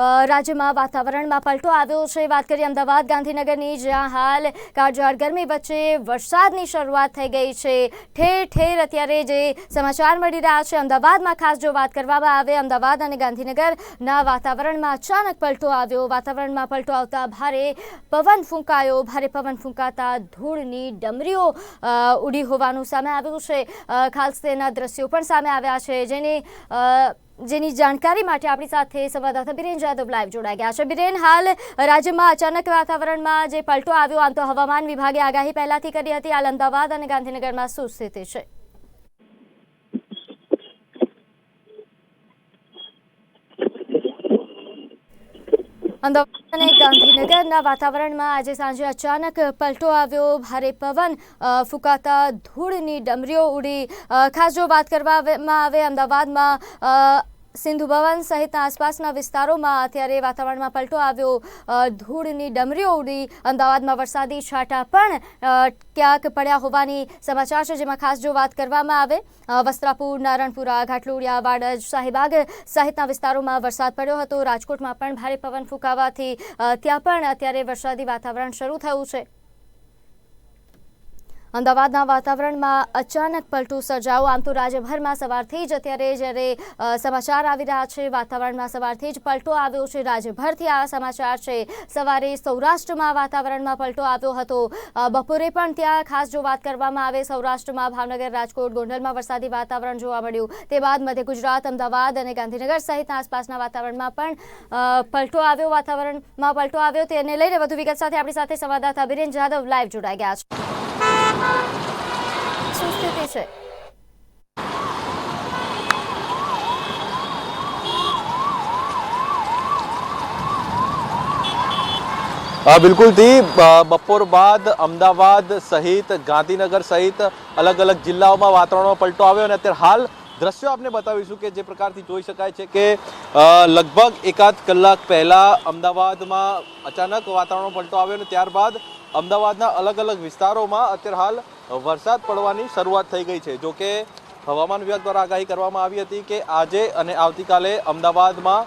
રાજ્યમાં વાતાવરણમાં પલટો આવ્યો છે. વાત કરીએ અમદાવાદ, ગાંધીનગરની, જ્યાં હાલ કાળઝાળ ગરમી વચ્ચે વરસાદની શરૂઆત થઈ ગઈ છે. ઠેર ઠેર અત્યારે જે સમાચાર મળી રહ્યા છે, અમદાવાદમાં ખાસ જો વાત કરવામાં આવે, અમદાવાદ અને ગાંધીનગરના વાતાવરણમાં અચાનક પલટો આવ્યો. વાતાવરણમાં પલટો આવતા ભારે પવન ફૂંકાયો. ભારે પવન ફૂંકાતા ધૂળની ડમરીઓ ઉડી હોવાનું સામે આવ્યું છે. ખાસ તેના દ્રશ્યો પણ સામે આવ્યા છે, જેની જેની જાણકારી માટે આપણી સાથે સંવાદદાતા બિરેન જાદવ લાઈવ જોડાઈ ગયા છે. બિરેન, હાલ રાજ્યમાં અચાનક વાતાવરણમાં જે પલટો આવ્યો, આમ તો હવામાન વિભાગે આગાહી પહેલાથી કરી હતી. હાલ અમદાવાદ અને ગાંધીનગરમાં શું સ્થિતિ છે? અમદાવાદ અને ગાંધીનગરના વાતાવરણમાં આજે સાંજે અચાનક પલટો આવ્યો. ભારે પવન ફૂંકાતા ધૂળની ડમરીઓ ઉડી ખાસ જો વાત કરવામાં આવે, અમદાવાદમાં સિંધુ ભવન સહિતના આસપાસના વિસ્તારોમાં અત્યારે વાતાવરણમાં પલટો આવ્યો. ધૂળની ડમરીઓ ઉડી. અમદાવાદમાં વરસાદી છાંટા પણ ક્યાંક પડ્યા હોવાની સમાચાર છે, જેમાં ખાસ જો વાત કરવામાં આવે વસ્ત્રાપુર, નારણપુરા, ઘાટલોડિયા, વાડજ, શાહીબાગ સહિતના વિસ્તારોમાં વરસાદ પડ્યો હતો. રાજકોટમાં પણ ભારે પવન ફૂંકાવાથી ત્યાં પણ અત્યારે વરસાદી વાતાવરણ શરૂ થયું છે. અમદાવાદના વાતાવરણમાં અચાનક પલટું સર્જાયું. આમ તો રાજ્યભરમાં સવારથી જ અત્યારે જ્યારે સમાચાર આવી રહ્યા છે, વાતાવરણમાં સવારથી જ પલટો આવ્યો છે. રાજ્યભરથી આ સમાચાર છે. સવારે સૌરાષ્ટ્રમાં વાતાવરણમાં પલટો આવ્યો હતો. બપોરે પણ ત્યાં ખાસ જો વાત કરવામાં આવે, સૌરાષ્ટ્રમાં ભાવનગર, રાજકોટ, ગોંડલમાં વરસાદી વાતાવરણ જોવા મળ્યું. તે બાદ મધ્ય ગુજરાત, અમદાવાદ અને ગાંધીનગર સહિતના આસપાસના વાતાવરણમાં પણ પલટો આવ્યો. વાતાવરણમાં પલટો આવ્યો. તેને લઈને વધુ વિગત સાથે આપણી સાથે સંવાદદાતા અભિરેન જાદવ લાઈવ જોડાઈ ગયા છે. શું સ્થિતિ છે બપોર બાદ અમદાવાદ સહિત ગાંધીનગર સહિત અલગ અલગ જિલ્લાઓમાં વાતાવરણમાં પલટો આવ્યો અને અત્યારે હાલ દ્રશ્યો આપને બતાવીશું કે જે પ્રકારથી જોઈ શકાય છે કે લગભગ એકાદ કલાક પહેલા અમદાવાદમાં અચાનક વાતાવરણમાં પલટો આવ્યો અને ત્યારબાદ અમદાવાદના અલગ અલગ વિસ્તારોમાં અત્યારે હાલ વરસાદ પડવાની શરૂઆત થઈ ગઈ છે. જો કે હવામાન વિભાગ દ્વારા આગાહી કરવામાં આવી હતી કે આજે અને આવતીકાલે અમદાવાદમાં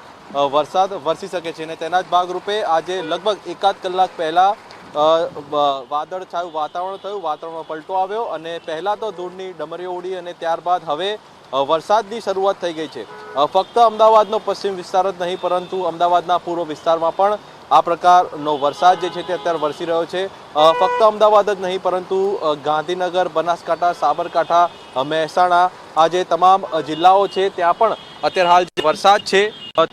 વરસાદ વરસી શકે છે અને તેના જ ભાગરૂપે આજે લગભગ એકાદ કલાક પહેલાં વાદળછાયું વાદળ છાયું વાતાવરણ થયું, વાતાવરણમાં પલટો આવ્યો અને પહેલાં તો ધૂળની ડમરીઓ ઉડી અને ત્યારબાદ હવે વરસાદની શરૂઆત થઈ ગઈ છે. ફક્ત અમદાવાદનો પશ્ચિમ વિસ્તાર જ નહીં, પરંતુ અમદાવાદના પૂર્વ વિસ્તારમાં પણ આ પ્રકારનો વરસાદ જે છે તે અત્યારે વરસી રહ્યો છે. ફક્ત અમદાવાદ જ નહીં, પરંતુ ગાંધીનગર, બનાસકાંઠા, સાબરકાંઠા મહેસાણા, આ જે તમામ જિલ્લાઓ છે, ત્યાં પણ અત્યારે હાલ જે વરસાદ છે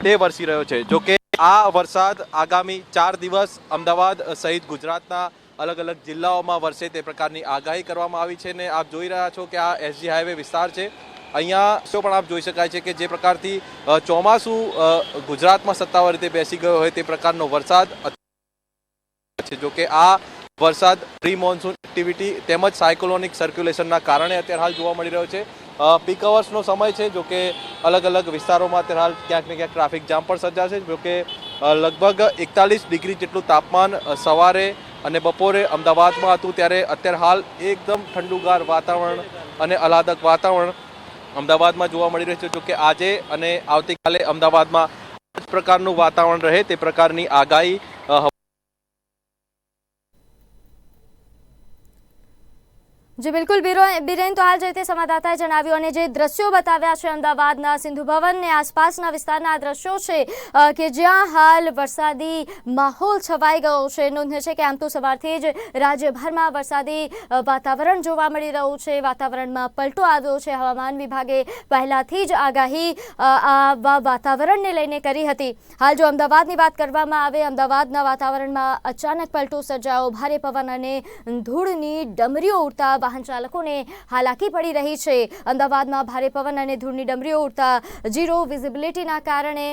તે વરસી રહ્યો છે. જો કે આ વરસાદ આગામી ચાર દિવસ અમદાવાદ સહિત ગુજરાતના અલગ અલગ જિલ્લાઓમાં વરસે તે પ્રકારની આગાહી કરવામાં આવી છે ને આપ જોઈ રહ્યા છો કે આ એસજી હાઈવે વિસ્તાર છે. અહીંયા શું પણ આપ જોઈ શકાય છે કે જે પ્રકારથી ચોમાસું ગુજરાતમાં સત્તાવાર રીતે બેસી ગયો હોય તે પ્રકારનો વરસાદ છે. જો કે આ વરસાદ પ્રી મોન્સૂન એક્ટિવિટી તેમજ સાયકોલોનિક સર્ક્યુલેશનના કારણે અત્યારે હાલ જોવા મળી રહ્યો છે. પીક અવર્સનો સમય છે, જો કે અલગ અલગ વિસ્તારોમાં અત્યારે હાલ ક્યાંક ને ક્યાંક ટ્રાફિક જામ પણ સર્જાશે. જો કે લગભગ એકતાલીસ ડિગ્રી જેટલું તાપમાન સવારે અને બપોરે અમદાવાદમાં હતું. ત્યારે અત્યારે હાલ એકદમ ઠંડુગાર વાતાવરણ અને અલાદક વાતાવરણ અમદાવાદમાં જોવા મળી રહ્યું છે. જો કે આજે અને આવતીકાલે અમદાવાદમાં જ પ્રકારનું વાતાવરણ રહે તે પ્રકારની આગાહી જી, બિલકુલ. બિરો બિરેન તો હાલ જે તે સંવાદદાતાએ જણાવ્યું અને જે દ્રશ્યો બતાવ્યા છે અમદાવાદના સિંધુ ભવન આસપાસના વિસ્તારના દ્રશ્યો છે કે જ્યાં હાલ વરસાદી માહોલ છવાઈ ગયો છે. નોંધ્ય છે કે આમ તો સવારથી જ રાજ્યભરમાં વરસાદી વાતાવરણ જોવા મળી રહ્યું છે. વાતાવરણમાં પલટો આવ્યો છે. હવામાન વિભાગે પહેલાથી જ આગાહી આ વાતાવરણને લઈને કરી હતી. હાલ જો અમદાવાદની વાત કરવામાં આવે, અમદાવાદના વાતાવરણમાં અચાનક પલટો સર્જાયો. ભારે પવન અને ધૂળની ડમરીઓ ઉડતા વાહન ચાલકોને હાલાકી પડી રહી છે. અમદાવાદમાં ભારે પવન અને ધૂળની ડમરીઓ ઉડતા ઝીરો વિઝિબિલિટીના કારણે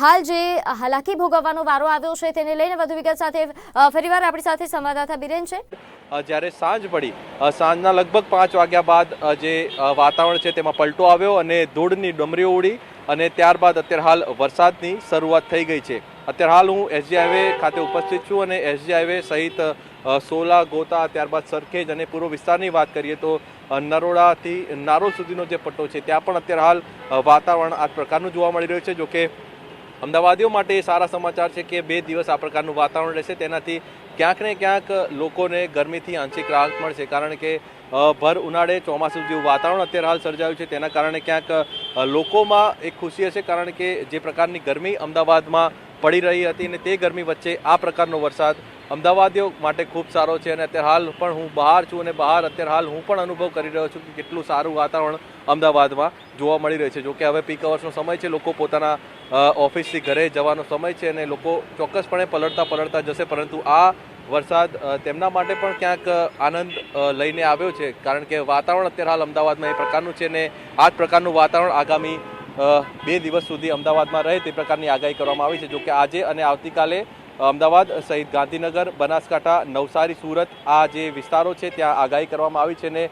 હાલ જે હાલાકી ભોગવવાનો વારો આવ્યો છે તેને લઈને વધુ વિગત સાથે ફરીવાર આપણી સાથે સંવાદદાતા બિરેન છે. જ્યારે સાંજ પડી સાંજના લગભગ પાંચ વાગ્યા બાદ જે વાતાવરણ છે તેમાં પલટો આવ્યો અને ધૂળની ડમરીઓ ઉડી અને ત્યારબાદ અત્યારે હાલ વરસાદની શરૂઆત થઈ ગઈ છે. અત્યારે હાલ હું એસજી હાઈવે ખાતે ઉપસ્થિત છું અને એસજી હાઈવે સહિત સોલા, ગોતા, ત્યારબાદ સરખેજ અને પૂર્વ વિસ્તારની વાત કરીએ તો નરોડાથી, નારોલ સુધીનો જે પટ્ટો છે, ત્યાં પણ અત્યારે હાલ વાતાવરણ આ પ્રકારનું જોવા મળી રહ્યું છે. જોકે અમદાવાદીઓ માટે એ સારા સમાચાર છે કે બે દિવસ આ પ્રકારનું વાતાવરણ રહેશે. તેનાથી ક્યાંક ને ક્યાંક લોકોને ગરમીથી આંશિક રાહત મળશે. કારણ કે ભર ઉનાળે ચોમાસું જેવું વાતાવરણ અત્યારે હાલ સર્જાયું છે. તેના કારણે ક્યાંક લોકોમાં એક ખુશી હશે. કારણ કે જે પ્રકારની ગરમી અમદાવાદમાં પડી રહી હતી અને તે ગરમી વચ્ચે આ પ્રકારનો વરસાદ અમદાવાદીઓ માટે ખૂબ સારો છે અને અત્યારે હાલ પણ હું બહાર છું અને બહાર અત્યારે હાલ હું પણ અનુભવ કરી રહ્યો છું કે કેટલું સારું વાતાવરણ અમદાવાદમાં જોવા મળી રહ્યું છે. જોકે હવે પીક અવર્સનો સમય છે, લોકો પોતાના ઓફિસથી ઘરે જવાનો સમય છે અને લોકો ચોક્કસપણે પલળતા પલળતા જશે, પરંતુ આ વરસાદ તેમના માટે પણ ક્યાંક આનંદ લઈને આવ્યો છે. કારણ કે વાતાવરણ અત્યારે હાલ અમદાવાદમાં એ પ્રકારનું છે ને આ જ પ્રકારનું વાતાવરણ આગામી બે દિવસ સુધી અમદાવાદમાં રહે તે પ્રકારની આગાહી કરવામાં આવી છે. જોકે આજે અને આવતીકાલે અમદાવાદ સહિત ગાંધીનગર, બનાસકાંઠા, નવસારી, સુરત આ જે વિસ્તારો છે ત્યાં આગાહી કરવામાં આવી છે ને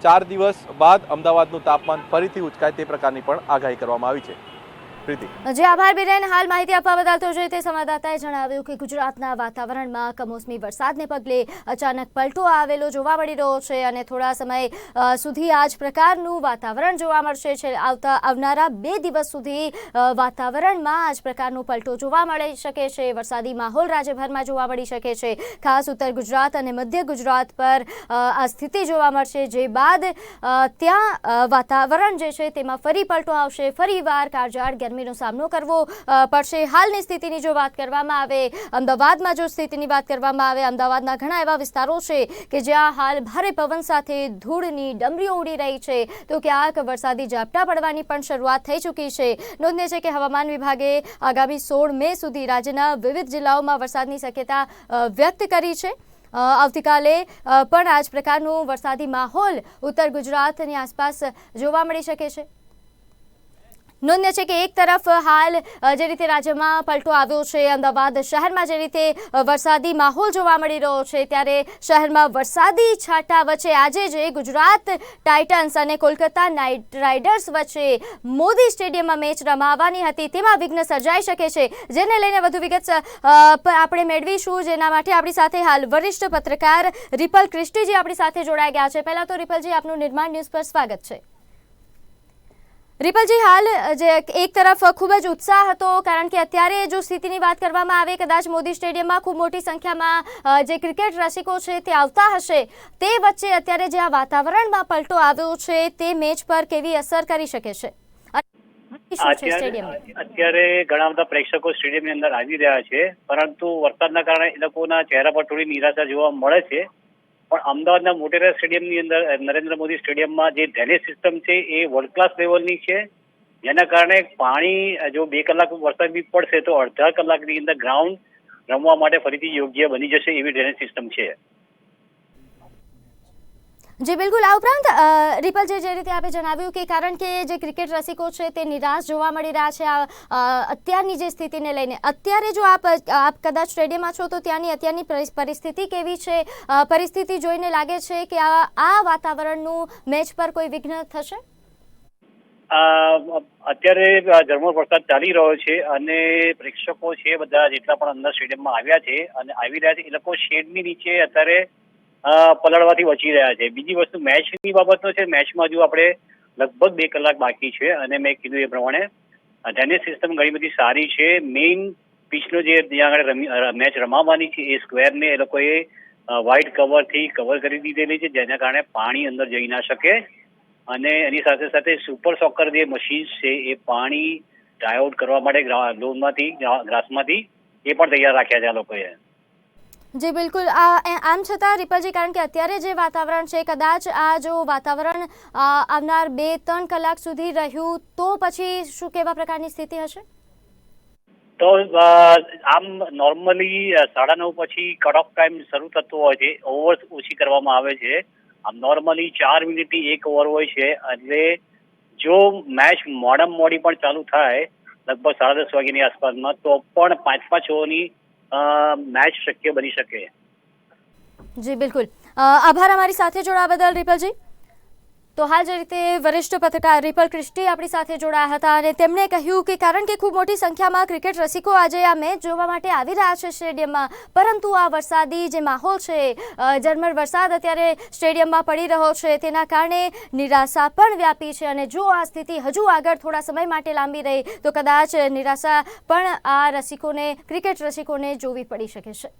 ચાર દિવસ બાદ અમદાવાદનું તાપમાન ફરીથી ઉચકાય તે પ્રકારની પણ આગાહી કરવામાં આવી છે. પ્રીતિ. જે, આભાર બિરેન. હાલ માહિતી આપવા બદલ તો જોઈએ તે સંવાદદાતાએ જણાવ્યું કે ગુજરાતના વાતાવરણમાં કમોસમી વરસાદને પગલે અચાનક પલટો આવેલો જોવા મળી રહ્યો છે અને થોડા સમય સુધી આ જ પ્રકારનું વાતાવરણ જોવા મળશે. છે, આવતા, આવનારા બે દિવસ સુધી વાતાવરણમાં આ જ પ્રકારનું પલટો જોવા મળી શકે છે. વરસાદી માહોલ રાજ્યભરમાં જોવા મળી શકે છે. ખાસ ઉત્તર ગુજરાત અને મધ્ય ગુજરાત પર આ સ્થિતિ જોવા મળશે. જે બાદ ત્યાં વાતાવરણ જે છે તેમાં ફરી પલટો આવશે. ફરીવાર કાળઝાળ ગરમીનો સામનો કરવો પડશે. હાલની સ્થિતિની જો વાત કરવામાં આવે, અમદાવાદમાં જો સ્થિતિની વાત કરવામાં આવે, અમદાવાદના ઘણા એવા વિસ્તારો છે કે જ્યાં હાલ ભારે પવન સાથે ધૂળની ડમરીઓ ઉડી રહી છે. તો ક્યાંક વરસાદી ઝાપટા પડવાની પણ શરૂઆત થઈ ચૂકી છે. નોંધનીય છે કે હવામાન વિભાગે આગામી સોળ મે સુધી રાજ્યના વિવિધ જિલ્લાઓમાં વરસાદની શક્યતા વ્યક્ત કરી છે. આવતીકાલે પણ આ જ પ્રકારનું વરસાદી માહોલ ઉત્તર ગુજરાતની આસપાસ જોવા મળી શકે છે. નોંધ્ય છે કે એક તરફ હાલ જે રીતે રાજ્યમાં પલટો આવ્યો છે, અમદાવાદ શહેરમાં જે રીતે વરસાદી માહોલ જોવા મળી રહ્યો છે, ત્યારે શહેરમાં વરસાદી છાંટા વચ્ચે આજે જે ગુજરાત ટાઇટન્સ અને કોલકાતા નાઇટ રાઇડર્સ વચ્ચે મોદી સ્ટેડિયમમાં મેચ રમાવાની હતી. તેમાં વિઘ્ન સર્જાઈ શકે છે. જેને લઈને વધુ વિગત આપણે મેળવીશું. જેના માટે આપણી સાથે હાલ વરિષ્ઠ પત્રકાર રિપલ ક્રિસ્ટીજી આપણી સાથે જોડાઈ ગયા છે. પહેલાં તો રિપલજી, આપનું નિર્માણ ન્યૂઝ પર સ્વાગત છે. રિપલજી હાલ જે એક તરફ ખૂબ જ ઉત્સાહ હતો કારણ કે અત્યારે જો સ્થિતિની વાત કરવામાં આવે કદાચ મોદી સ્ટેડિયમમાં ખૂબ મોટી સંખ્યામાં જે ક્રિકેટ રસિકો છે તે આવતા હશે તે વચ્ચે અત્યારે જે આ વાતાવરણમાં પલટો આવ્યો છે તે મેચ પર કેવી અસર કરી શકે છે? અત્યારે ઘણા બધા પ્રેક્ષકો સ્ટેડિયમની અંદર આવી રહ્યા છે પરંતુ વરસાદના કારણે એ લોકોના ચહેરા પર થોડી નિરાશા જોવા મળે છે. પણ અમદાવાદના મોટેરા સ્ટેડિયમની અંદર નરેન્દ્ર મોદી સ્ટેડિયમમાં જે ડ્રેનેજ સિસ્ટમ છે એ વર્લ્ડ ક્લાસ લેવલની છે. જેના કારણે પાણી જો બે કલાક વરસાદ બી પડશે તો અડધા કલાકની અંદર ગ્રાઉન્ડ રમવા માટે ફરીથી યોગ્ય બની જશે એવી ડ્રેનેજ સિસ્ટમ છે. જી બિલકુલ. આ ઉપરાંત રિપલજી જે રીતે આપે જણાવ્યું કે કારણ કે જે ક્રિકેટ રસિકો છે તે નિરાશ જોવા મળી રહ્યા છે આ, અત્યારની જે સ્થિતિને લઈને. અત્યારે જો આપ આપ કદાચ સ્ટેડિયમમાં છો તો ત્યાંની અત્યારની પરિસ્થિતિ કેવી છે? પરિસ્થિતિ જોઈને લાગે છે કે આ આ વાતાવરણનું મેચ પર કોઈ વિઘ્ન થશે? અત્યારે ઝરમર વરસાદ ચાલી રહ્યો છે અને પ્રેક્ષકો છે બધા જેટલા પણ અંદર સ્ટેડિયમમાં આવ્યા છે અને આવી રહ્યા છે એ લોકો શેડની નીચે અત્યારે પલળવાથી બચી રહ્યા છે. બીજી વસ્તુ મેચની બાબતનો છે મેચમાં હજુ આપણે લગભગ બે કલાક બાકી છે, અને મેં કીધું એ પ્રમાણે ટેનિસ સિસ્ટમ ઘણી બધી સારી છે. મેઇન પીચનો જે ત્યાં આગળ મેચ રમાવાની છે, એ સ્ક્વેરને એ લોકોએ વ્હાઇટ કવરથી કવર કરી દીધેલી છે, જેના કારણે પાણી અંદર જઈ ના શકે. અને એની સાથે સાથે સુપર સોકર જે મશીન છે, એ પાણી ડ્રાય આઉટ કરવા માટે લોનમાંથી ગ્રાસમાંથી એ પણ તૈયાર રાખ્યા છે આ લોકોએ. જી, બિલકુલ. આમ છતાં રિપલજી કારણ કે અત્યારે જે વાતાવરણ છે, કદાચ આ જો વાતાવરણ આવનાર બે, ત્રણ કલાક સુધી રહ્યું, તો પછી શું કેવા પ્રકારની સ્થિતિ હશે? તો આમ નોર્મલી સાડા નવ પછી કટ ઓફ ટાઈમ શરૂ થતો હોય છે ઓવર્સ ઓછી કરવામાં આવે છે. આમ નોર્મલી ચાર મિનિટ એક ઓવર હોય છે, એટલે જો મેચ મોડમ મોડી પણ ચાલુ થાય, લગભગ સાડા દસ વાગ્યાની આસપાસમાં, તો પણ પાંચ પાંચ ઓવરની મેચ શક્ય બની શકે. જી બિલકુલ. આભાર અમારી સાથે જોડાવા બદલ રિપલજી. તો હાલ જે રીતે વરિષ્ઠ પત્રકાર રિપલ ક્રિસ્ટી આપણી સાથે જોડાયા હતા અને તેમણે કહ્યું કે કારણ કે ખૂબ મોટી સંખ્યામાં ક્રિકેટ રસિકો આજે આ મેચ જોવા માટે આવી રહ્યા છે સ્ટેડિયમમાં, પરંતુ આ વરસાદી જે માહોલ છે ઝરમર વરસાદ અત્યારે સ્ટેડિયમમાં પડી રહ્યો છે, તેના કારણે નિરાશા પણ વ્યાપી છે અને જો આ સ્થિતિ હજુ આગળ થોડા સમય માટે લાંબી રહી, તો કદાચ નિરાશા પણ આ રસિકોને, ક્રિકેટ રસિકોને જોવી પડી શકે છે.